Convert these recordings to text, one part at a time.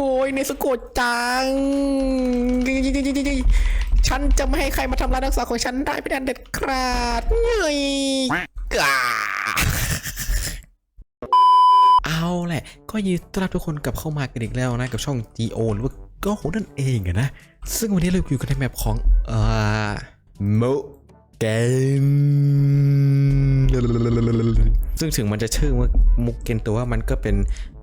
โอ้ยเนสโกะจัง ฉันจะไม่ให้ใครมาทำร้ายนักศึกษาของฉันได้เป็นอันเด็ดขาดเงยกาเอาแหละ ก็ยินดีต้อนรับทุกคนกลับเข้ามากันอีกแล้วนะ กับช่อง GO หรือว่าก็โหนั่นเองอะนะ ซึ่งวันนี้เราอยู่กันในแมปของเอ่อโมเกนซึ่งถึงมันจะชื่อว่ามุกเกนแตัวว่ามันก็เป็น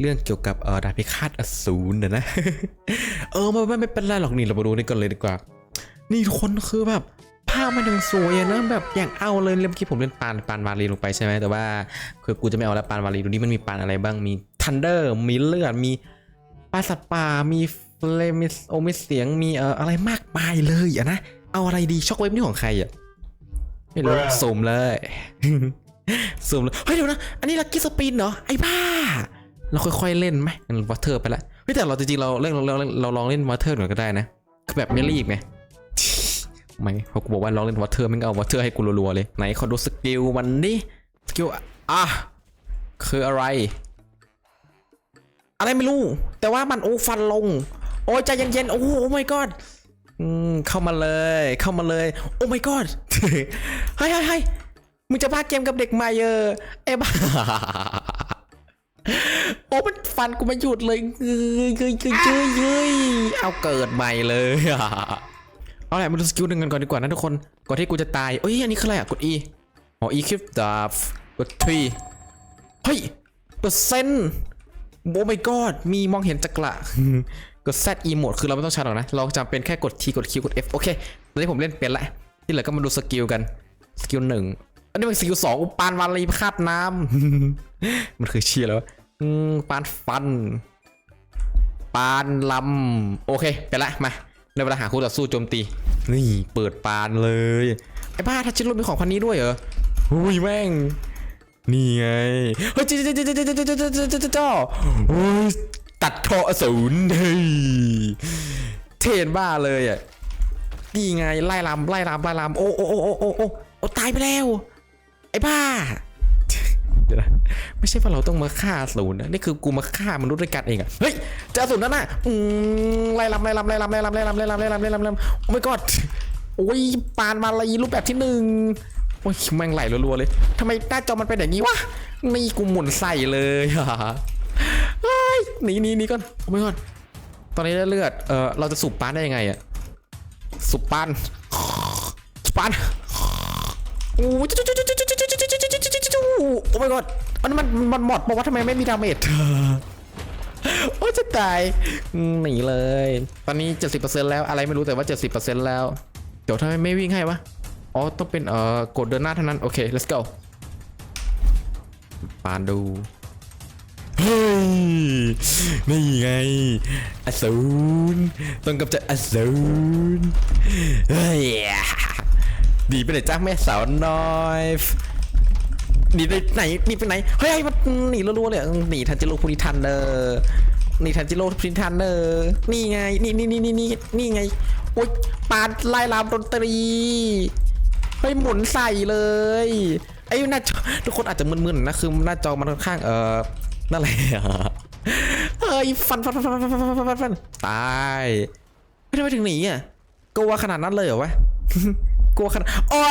เรื่องเกี่ยวกับเอ่อดาบพิฆาตอสูรนะนะ เออไม่ไม่ไม่เป็นไรหรอกนี่เรามาดูนี่กันเลยดีกว่า นี่ทุกคนคือแบบภาพมันยังสวยอะนะแบบอย่างเอาเลยเมื่อกี้ผมเล่นปานปานวาลีลงไปใช่ไหมแต่ว่าคือกูจะไม่เอาแล้วปานวาลีดูนี่มันมีปานอะไรบ้างมีทันเดอร์มีเลือดมีปลาสัตว์ป่ามีเฟลมิสโอมิเสียงมีเอ่ออะไรมากมายเลยอะนะเอาอะไรดีช็อกเวฟนี่ของใครอะไม่รู้ Bruh ซูมเลยซูมเลยเฮ้ยเดี๋ยวนะอันนี้ลักกี้สปินเหรอไอ้บ้า เราค่อยๆเล่นไหมงั้นวอเทอร์ไปละเฮ้ยแต่เราจริงๆเราเล่นเราเราลองเล่นวอเทอร์หน่อยก็ได้นะคือแบบไม่รีบไงไม่พราะกูบอกว่าลองเล่นวอเทอร์มันเอาวอเทอร์ให้กูรัวๆเลยไหนขอดูสกิลมันดิสกิลอะคืออะไร อะไรไม่รู้ แต่ว่ามันโอ้ฟันลง โอ้ใจเย็นๆโอ้โห my god เข้ามาเลย เข้ามาเลย โอ้ my god เฮ้ยเฮ้ยเฮ้ยมึงจะพาเกมกับเด็กม่เยออเอ้บ้า อ้มันฟันกูไม่หยุดเลยเกยเกยเกยเกยเกยเอาเกิดใหม่เลยเอาแหละมาดูสกิลหนึ่งกันก่อนดีกว่านะทุกคน ก่อนที่กูจะตายเอ้ยอันนี้คืออะไรอะ กด E อ๋อ E คลิปดาบกด T เฮ้ยเปอร์เซ็นต์โอ้ my god มีมองเห็นจักระกด Z E โหมดคือเราไม่ต้องใช้หรอกนะ เราจำเป็นแค่กด T กด Q กด F โอเค ตอนนี้ผมเล่นเป็นละ ที่เหลือก็มาดูสกิลกัน สกิลหนึ่งอันนี้เป็นสกิลสองอุปานวาลีคาดน้ำ มันคือเชียร์แล้ว ปานฟัน ปานลำ โอเค ไปละ มาในเวลาหาคู่ต่อสู้โจมตี นี่ เปิดปานเลย ไอ้บ้าทัชชิโร่มีของพันนี้ด้วยเหรอหุ้ยแม่ง นี่ไง เฮ้ยจ้าจ้าจ้าจ้าจ้าจ้าจ้าจ้าจ้าจ้าตัดคออสูรเฮ้ยเทนบ้าเลยอะนี่ไงไล่ลำไล่ลำไล่ลำโอ้โอ้โอ้โอ้โอ้โอ้โอ้ตายไปแล้ว ไอ้บ้า เดี๋ยวนะไม่ใช่ว่าเราต้องมาฆ่าอสูรนะนี่คือกูมาฆ่ามนุษย์ด้วยกันเองอะเฮ้ยเจออสูรนั่นน่ะอืมไล่ลำไล่ลำไล่ลำไล่ลำไล่ลำไล่ลำไล่ลำไล่ลำไล่ลำโอ้ my god โอ้ยปานมาลีรูปแบบที่หนึ่งโอ้ยแม่งไหลรัวๆเลยทำไมหน้าจอมันเป็นอย่างนี้วะนี่กูหมุนใส่เลยอะเฮ้ยหนีหนีหนีก่อนโอ้ my god ตอนนี้ได้เลือดเออเราจะสูบปานได้ยังไงอะสูบปานสูบปานโอ้ย โอ้ my god อันนั้นมันมันหมดบอกว่าทำไมไม่มีดาเมจโอ้จะตายหนีเลย ตอนนี้ 70%แล้วอะไรไม่รู้แต่ว่า 70%แล้ว เดี๋ยวทำไมไม่วิ่งให้วะ อ๋อ ต้องเป็นเอ่อกดเดินหน้าเท่านั้น โอเค let's go ปานดู เฮ้ย นี่ไง อสูรต้องกำจัดอสูรเฮ้ย ดีไปเลยจ้าแม่สาวน้อย หนีไปไหนหนีไปไหนเฮ้ยมันหนีรัวๆเลยหนีทันจิโร่พุริทันเดอหนีทันจิโร่พุริทันเดอนี่ไงนี่นี่นี่นี่นี่ไงโอ๊ยปาดไล่ลามดนตรีเฮ้ยหมุนใส่เลยไอ้หน้าจอทุกคนอาจจะมึนๆนะคือหน้าจอมันค่อนข้างเออนั่นแหละเฮ้ยฟันฟันฟันฟันฟันฟันฟันตายไม่ได้ไปถึงหนีอะกลัวขนาดนั้นเลยเหรอวะกลัวขนาดอ้า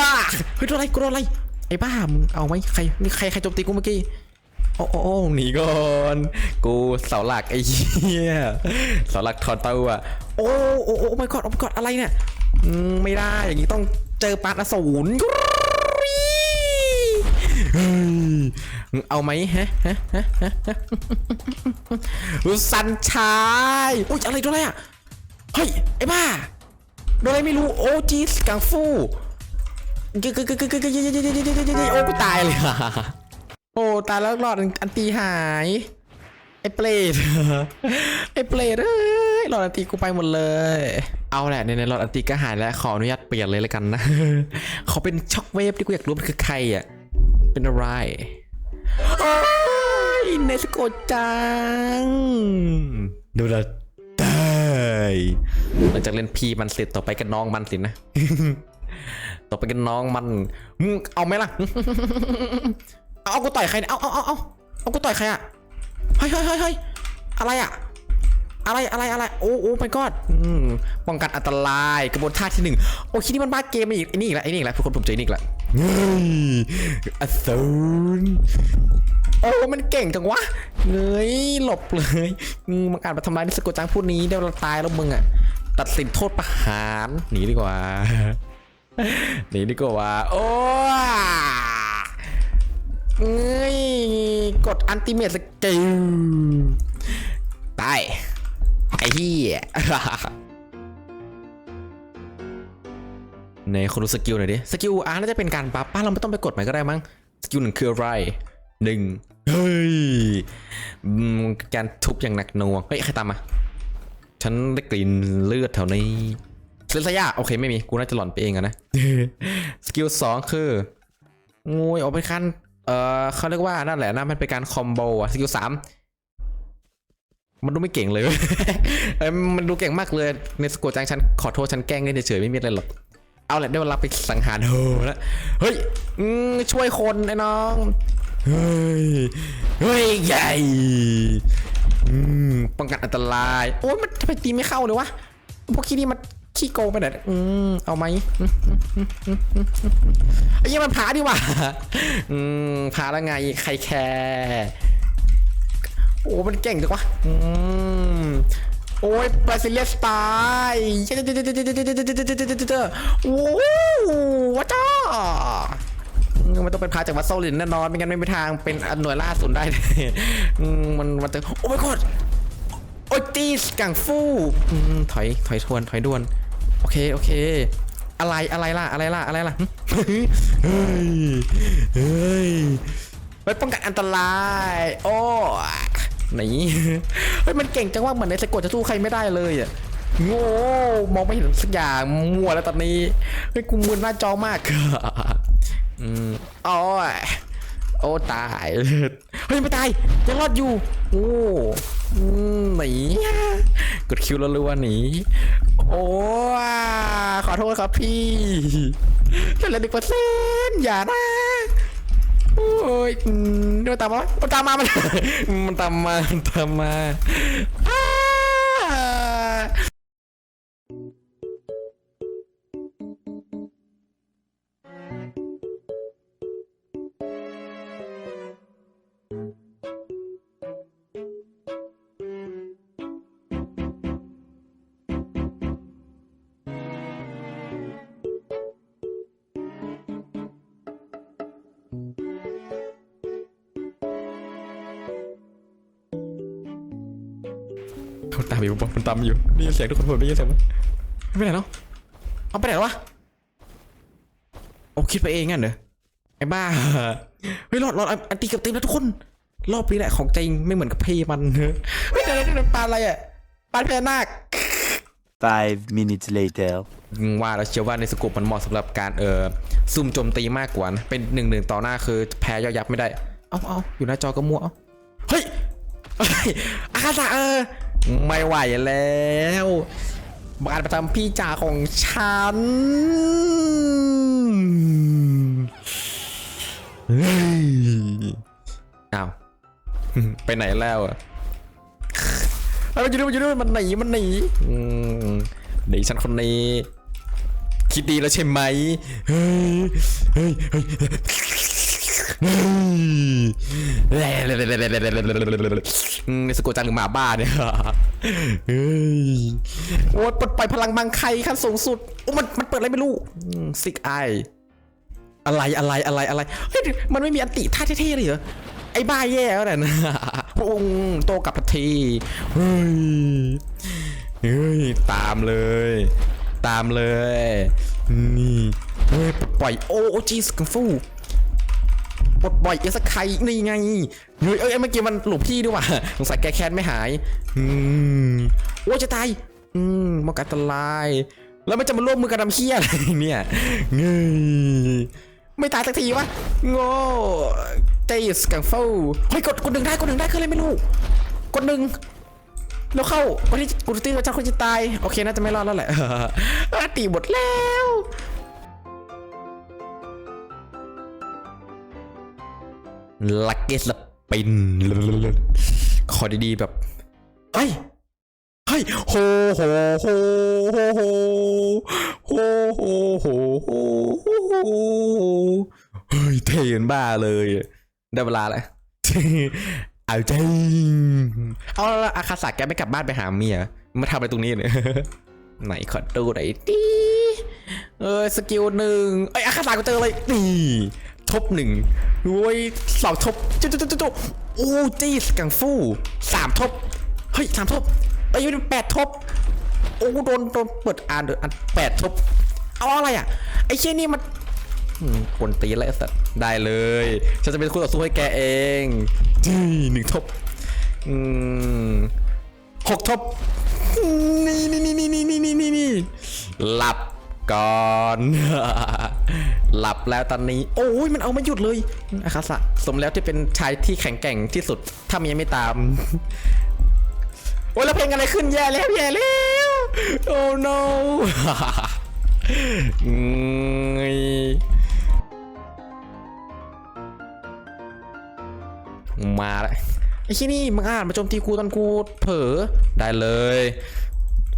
เฮ้ยโดนอะไรกูโดนอะไร ไอ้บ้ามึงเอาไหมใครนี่ใครใครโจมตีกูเมื่อกี้โอ้โอ้โอ้หนีก่อนกูเสาหลักไอ้เหี้ยเสาหลักถอนเตาอะโอ้โอ้โอ้ไม่กอดโอ้ไม่กอดอะไรเนี่ยอืมไม่ได้อย่างนี้ต้องเจอปานอสูรเฮ้ยมึงเอาไหมฮะฮะฮะฮะฮะสันชายอุ้ยอะไรตัวอะไรอะเฮ้ยไอ้บ้าโดนอะไรไม่รู้โอ้จีสกังฟู โอ้กูตายเลยอะโอ้ตายแล้วรอดอันตีหายไอ้เปรตไอ้เปรตเอ้ยหลอดอันตีกูไปหมดเลย เอาแหละในในหลอดอันตีก็หายแล้วขออนุญาตเปลี่ยนเลยแล้วกันนะเขาเป็นช็อคเวฟที่กูอยากรู้มันคือใครอะเป็นอะไรอ้ยเนสโกจังดูแลได้หลังจากเล่นพีมันเสร็จต่อไปกันน้องมันสินะ ต่อไปกันน้องมันมึงเอาไหมล่ะเอาเอากูต่อยใครเนี่ยเอาเอาเอาเอาเอากูต่อยใครอะเฮ้ยเฮ้ยเฮ้ยเฮ้ยอะไรอะอะไรอะไรอะไรโอ้โอ้ไปกอดป้องกันอันตรายกระบวนท่าที่หนึ่งโอ้คิดนี่มันบ้าเกมอีกไอ้นี่อีกแล้วไอ้นี่อีกแล้วทุกคนผมเจอไอ้นี่อีกแล้วเฮ้ยอสูรโอ้มันเก่งจังวะเงยหลบเลยอืมมันอาจมาทำลายนิสโกจังพูดนี้เดี๋ยวเราตายแล้วมึงอะตัดสินโทษประหารหนีดีกว่า หนีดีกว่าโอ้เอ้ยกดอันติเมตสกิลตายไอ้เหี้ยในคนดูสกิลหน่อยดิ สกิลอาร์น่าจะเป็นการบัฟป้าเราไม่ต้องไปกดใหม่ก็ได้มั้ง สกิลหนึ่งคืออะไรหนึ่งเฮ้ยการทุบอย่างหนักหน่วง เฮ้ย ใครตามมา ฉันได้กลิ่นเลือดแถวนี้ เซนสยาโอเคไม่มีกูน่าจะหล่อนไปเองอะนะสกิลสองคืองูยออกไปขั้นเออเขาเรียกว่านั่นแหละนะมันเป็นการคอมโบอะสกิลสามมันดูไม่เก่งเลยเอ้ยมันดูเก่งมากเลยในสกูจังฉันขอโทษฉันแกล้งเล่นเฉยๆไม่มีอะไรหรอกเอาแหละได้เวลาไปสังหารโหแล้วเฮ้ยอืมช่วยคนไอ้น้องเฮ้ยเฮ้ยใหญ่อืมป้องกันอันตราย โอ้ยมันทำไมตีไม่เข้าเลยวะพวกขี้นี่มัน ขี้โกงไปไหนอืมเอาไหมไอ้ยังมันพาดีว่าอืมผาแล้วไงใครแคร์โอ้ มันเก่งจังวะอืมโอ้ยบราซิเลียสไตล์โอ้ว้าจ้ามันต้องเป็นพาจากวัดโซลินแน่นอน ไม่งั้นไม่มีทางเป็นหน่วยล่าสุดได้มันมันจะโอ้ไม่กดโอ้ยตีสกังฟูถอยถอยทวนถอยด่วน อเคโอเค อะไรอะไรล่ะอะไรล่ะอะไรล่ะเฮ้ยเฮ้ยไว้ป้องกันอันตรายโอ้หนีเฮ้ยมันเก่งจังว่าเหมือนในสะกดจะสู้ใครไม่ได้เลยอะโง่มองไม่เห็นสักอย่างมัวแล้วตอนนี้เฮ้ยกูมึนหน้าจอมากอืมอ้ย โอ้ตายเฮ้ยไม่ตายยังรอดอยู่ โอ้หนีกดคิวแล้วรู้ว่าหนีโอ้ขอโทษครับพี่เหลือหนึ่งเปอร์เซ็นต์อย่านะโอ้ยมเดี๋ยวตามมามันตามมามันมันตามมามันตามมา มันตามอยู่บอกมันตามอยู่ได้ยินเสียงทุกคนผมได้ยินเสียงมั้ยไม่ไปไหนเนาะเอาไปไหนแล้ววะโอ้คิดไปเองงั้นเหรอไอ้บ้าเฮ้ยรอดรอดอันตีเกับเต็มแล้วทุกคน รอบนี้แหละของจริงไม่เหมือนกับเพย์มันเฮ้ยเดี๋ยวเดี๋ยวเดี๋ยวปลาอะไรอะปลาพญานาค Five minutes later. ว่าแล้วเชื่อว่าในสกูปมันเหมาะสำหรับการเออซุ่มโจมตีมากกว่านะเป็นหนึ่งหนึ่งต่อหน้าคือแพ้ย่อยยับไม่ได้ เอาเอาอยู่หน้าจอก็มั่วเอาเฮ้ยเฮ้ยอาคาซาเออ ไม่ไหวแล้วบานประจำพี่จ่าของฉันเฮ้ยอ้าวไปไหนแล้วอะมันอยู่ด้วยมันอยู่ด้วยมันหนีมันหนีอืมหนีฉันคนนี้ คิดดีแล้วใช่ไหมเฮ้ยเฮ้ยเฮ้ย สกุลจังหรือหมาบ้าเนี่ยเฮ้ยโอ้ยปลดปล่อยพลังบางใครขั้นสูงสุดโอ้มันมันเปิดอะไรไม่รู้ซิกไออะไรอะไรอะไรอะไรเฮ้ยมันไม่มีอันติท่าเท่ๆเลยเหรอไอ้บ้าแย่แล้วนะพระองค์โตกลับทันทีเฮ้ยเฮ้ยตามเลย ตามเลยนี่เฮ้ยปล่อยโอ้โอจีสกังฟู ปลดปล่อยเอสไคนี่ไงเฮ้ยเอ้ยเมื่อกี้มันหลบพี่ด้วยว่ะสงสัยแกแค้นไม่หาย อืมโอ้จะตาย อืมมอกันอันตราย แล้วมันจะมาร่วมมือกันทำเฮี้ยอะไรเนี่ยเงยไม่ตายสักทีวะโง่เจสกังฟูเฮ้ยกดกดหนึ่งได้กดหนึ่งได้คืออะไรไม่รู้กดหนึ่งแล้วเข้าวันที่กูตีว่าเจ้าคนจะตาย โอเคน่าจะไม่รอดแล้วแหละตีหมดแล้ว ลักเกสปินขอดีๆแบบเฮ้ยฮ้ยโหโหโหโหโหโหโหโหโหเฮ้ยเทนบ้าเลย ได้เวลาแล้วเอาใจเอาละอาคาสะแกไม่กลับบ้านไปหาเมียมาทำอะไรตรงนี้เนี่ยไหนขอดูหน่อยดิเออสกิลหนึ่งเอ้ยอาคาสะกูเจอเลยนี่ บหนึ่งโว้ยสองทบจุ๊จุ๊จุ๊จุ๊โอ้จี้กังฟูสามทบเฮ้ยสามทบเอ้ยแปดทบโอ้โดนโดนเปิดอ่านเดือันแปดทบเอาอะไรอะไอ้เชี่ยนี่มันคนตีแล้วสัตว์ได้เลยฉันจะเป็นคู่ต่อสู้ให้แกเองจี้หนึ่งทบหกทบนี่นี่นี่นี่นี่นี่นี่หลับก่อน หลับแล้วตอนนี้ โอ้ยมันเอาไม่หยุดเลยอาคาสะสมแล้วที่เป็นชายที่แข็งแกร่งที่สุด ถ้าเมียไม่ตาม โอ้ยแล้วเพลงอะไรขึ้นแย่แล้วแย่แล้วโอ้ no มมาแล้วไอ้ที่นี่มึงอ่านมาโจมตีกูตอนกูเผลอได้เลย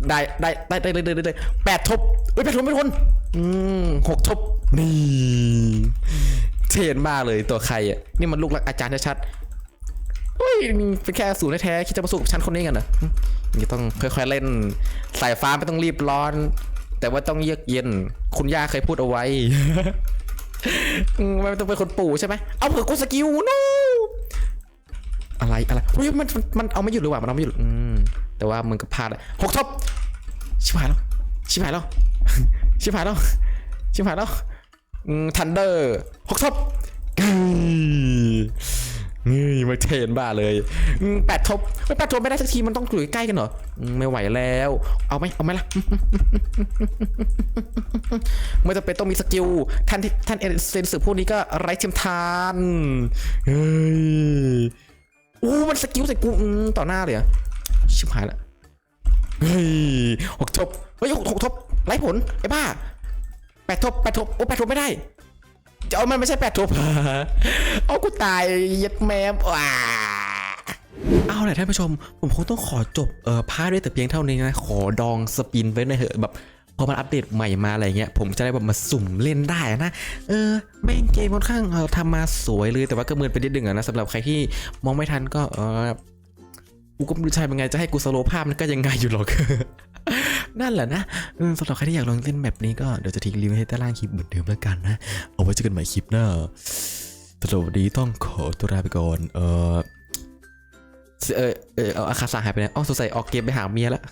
ได้ได้ได้ได้เลยได้ได้แปดทบเฮ้ยแปดทบไม่ทนอืมหกทบ นี่เทรนมากเลยตัวใครอะนี่มันลูกรักอาจารย์ชัดๆเฮ้ยเป็นแค่ศูนแท้ๆคิดจะมาสู้กับฉันคนนี้กันเหรอหึนี่ต้องค่อยๆเล่น สายฟ้าไม่ต้องรีบร้อน แต่ว่าต้องเยือกเย็น คุณย่าเคยพูดเอาไว้อืมมันต้องเป็นคนปู่ใช่ไหมเอาเผื่อกูสกิลนูอะไรอะไรเฮ้ยมันมันเอาไม่หยุดเลยว่ะมันเอาไม่หยุดแต่ว่ามึงก็พลาดหกทบชิบหายแล้วชิบหายแล้วชิบหายแล้วชิบหายแล้ว ทันเดอร์หกทบกึ้ยนี่มาเทนบ้าเลยแปดทบไม่แปดทบไม่ได้สักทีมันต้องอยู่ใกล้กันเหรอ ไม่ไหวแล้ว เอาไหมเอาไหมล่ะไม่จำเป็นต้องมีสกิลท่านท่านเอเซนสือพวกนี้ก็ไร้เทียมทานเฮ้ยอู้มันสกิลใส่กูอืมต่อหน้าเลยอะชิบหายละเฮ้ยหกทบเฮ้ยหกหกทบไร้ผลไอ้บ้า แปดทบแปดทบโอ้แปดทบไม่ได้จะเอามันไม่ใช่แปดทบเอากูตายย็ดแมมว้าเอาแหละท่านผู้ชม ผมคงต้องขอจบเอ่อพาร์ทด้วยแต่เพียงเท่านี้นะ ขอดองสปินไว้หน่อยเถอะแบบพอมันอัปเดตใหม่มาอะไรเงี้ยผมจะได้แบบมาสุ่มเล่นได้นะเออแม่งเกมค่อนข้างเออทำมาสวยเลยแต่ว่าก็เมือนไปนิดนึงอะนะสำหรับใครที่มองไม่ทันก็เออกูก็ไม่รู้ใช่เป็นไงจะให้กูสโลภาพมันก็ยังไงอยู่หรอก นั่นแหละนะสำหรับใครที่อยากลองเล่นแบบนี้ก็เดี๋ยวจะทิ้งลิงก์ไว้ให้ใต้ล่างคลิปเหมือนเดิมแล้วกันนะ เอาไว้เจอกันใหม่คลิปหน้าสำหรับวันนี้ต้องขอตัวลาไปก่อน เออเออเออเอาอาคาสาหายไปไหนอ๋อสงสัยออกเกมไปหาเมียแล้ว